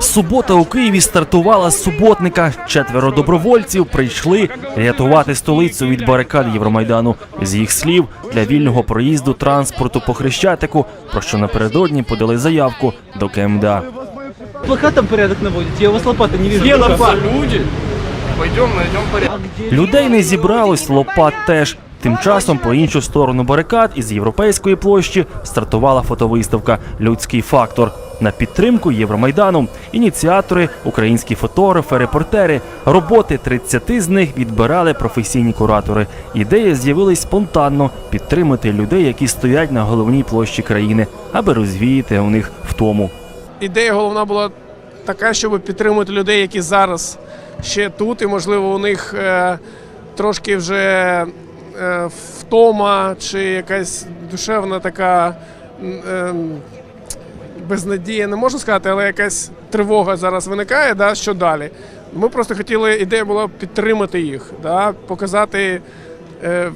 Субота у Києві стартувала з суботника. Четверо добровольців прийшли рятувати столицю від барикад Євромайдану. З їх слів для вільного проїзду транспорту по Хрещатику, про що напередодні подали заявку до КМДА. Плакатом порядок наводите? Я у вас лопаты не вижу. Лопата? люди. Пойдем, найдем порядок. Людей не зібралось, лопат теж. Тим часом по іншу сторону барикад із європейської площі стартувала фотовиставка Людський фактор на підтримку Євромайдану. Ініціатори, українські фотографи, репортери. Роботи 30 з них відбирали професійні куратори. Ідея з'явилась спонтанно підтримати людей, які стоять на головній площі країни, аби розвіяти у них втому. ідея головна була така, щоб підтримати людей, які зараз ще тут, і можливо у них е, трошки вже е, втома чи якась душевна така е, безнадія, не можу сказати, але якась тривога зараз виникає, да, що далі. Ми просто хотіли, ідея була підтримати їх, да, показати. Е,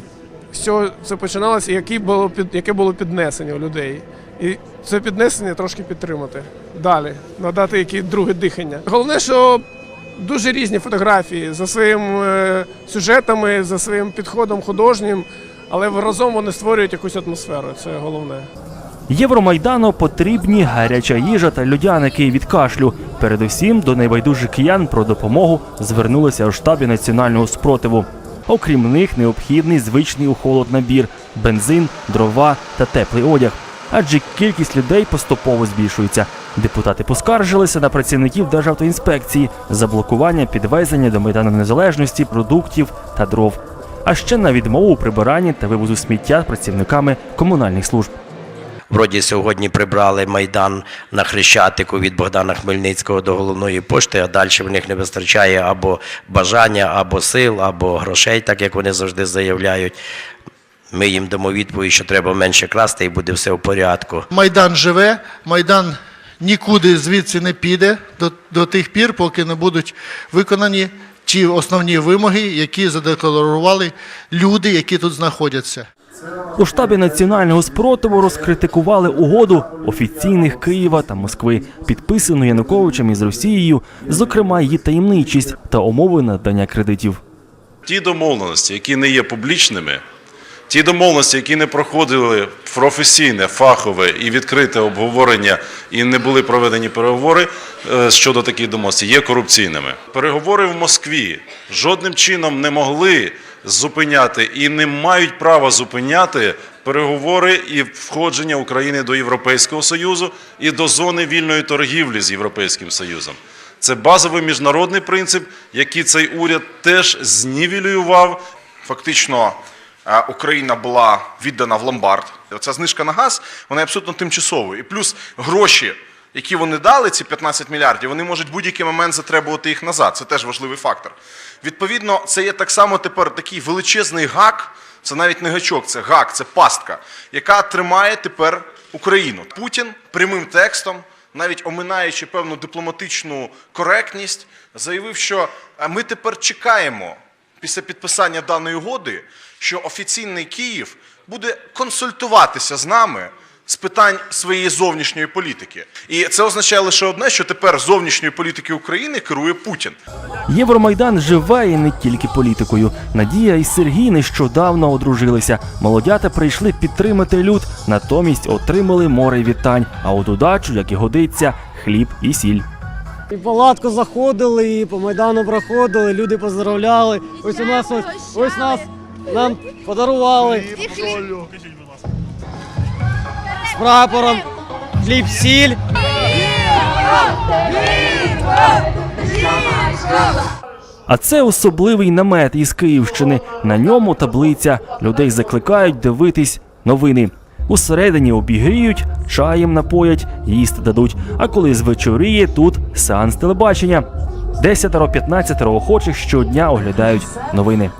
чого це починалося, і яке було під яке було піднесення у людей. І це піднесення трошки підтримати далі, надати яке друге дихання. Головне, що дуже різні фотографії за своїм е, сюжетами, за своїм підходом художнім, але разом вони створюють якусь атмосферу. Це головне. Євромайдану потрібні гаряча їжа та людяники від кашлю. Передусім до найбайдужих киян про допомогу звернулися у штабі національного спротиву. Окрім них, необхідний звичний у холод набір бензин, дрова та теплий одяг. Адже кількість людей поступово збільшується. Депутати поскаржилися на працівників Державтоінспекції за блокування підвезення до Майдану Незалежності продуктів та дров. А ще на відмову у прибиранні та вивозу сміття працівниками комунальних служб. Вроді сьогодні прибрали майдан на Хрещатику від Богдана Хмельницького до головної пошти, а далі в них не вистачає або бажання, або сил, або грошей, так як вони завжди заявляють. Ми їм дамо відповідь, що треба менше красти і буде все в порядку. Майдан живе, Майдан нікуди звідси не піде до, до тих пір, поки не будуть виконані ті основні вимоги, які задекларували люди, які тут знаходяться. У штабі національного спротиву розкритикували угоду офіційних Києва та Москви, підписану Януковичем із Росією, зокрема її таємничість та умови надання кредитів. Ті домовленості, які не є публічними, ті домовленості, які не проходили професійне, фахове і відкрите обговорення, і не були проведені переговори е, щодо таких домовленостей, є корупційними. Переговори в Москві жодним чином не могли зупиняти і не мають права зупиняти переговори і входження України до Європейського Союзу і до зони вільної торгівлі з Європейським Союзом. Це базовий міжнародний принцип, який цей уряд теж знівелював. фактично е, Україна була віддана в ломбард. Ця знижка на газ вона абсолютно тимчасовою. І плюс гроші, які вони дали, ці 15 мільярдів, вони можуть в будь-який момент затребувати їх назад. Це теж важливий фактор. Відповідно, це є так само тепер такий величезний гак. Це навіть не гачок, це гак, це пастка, яка тримає тепер Україну. Путін прямим текстом, навіть оминаючи певну дипломатичну коректність, заявив, що ми тепер чекаємо після підписання даної угоди, що офіційний Київ буде консультуватися з нами з питань своєї зовнішньої політики. І це означає лише одне, що тепер зовнішньої політики України керує Путін. Євромайдан живе і не тільки політикою. Надія і Сергій нещодавно одружилися. Молодята прийшли підтримати люд, натомість отримали море вітань. А у додачу, як і годиться, хліб і сіль. І палатку заходили, і по Майдану проходили, люди поздравляли. Ось у нас ось, ось нас нам подарували. Прапором, хліб, сіль. А це особливий намет із Київщини. На ньому таблиця. Людей закликають дивитись новини. Усередині обігріють, чаєм напоять, їсти дадуть. А коли звечоріє, тут сеанс телебачення. Десятеро-п'ятнадцятеро охочих щодня оглядають новини.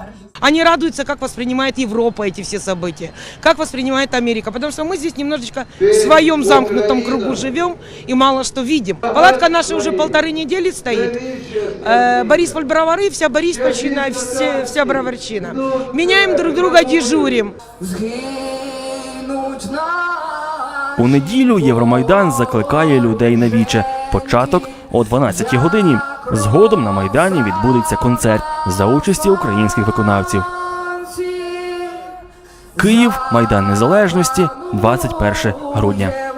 Они радуются, как воспринимает Европа эти все события, как воспринимает Америка. Потому что мы здесь немножечко в своем замкнутом кругу живем и мало что видим. Палатка наша уже полторы недели стоит. Э, Борисполь Бровары, вся Бориспольщина, все, вся Броварчина. Меняем друг друга, дежурим. У неділю Євромайдан закликає людей на віче. Початок о 12 годині. Згодом на майдані відбудеться концерт за участі українських виконавців. Київ, Майдан Незалежності, 21 грудня.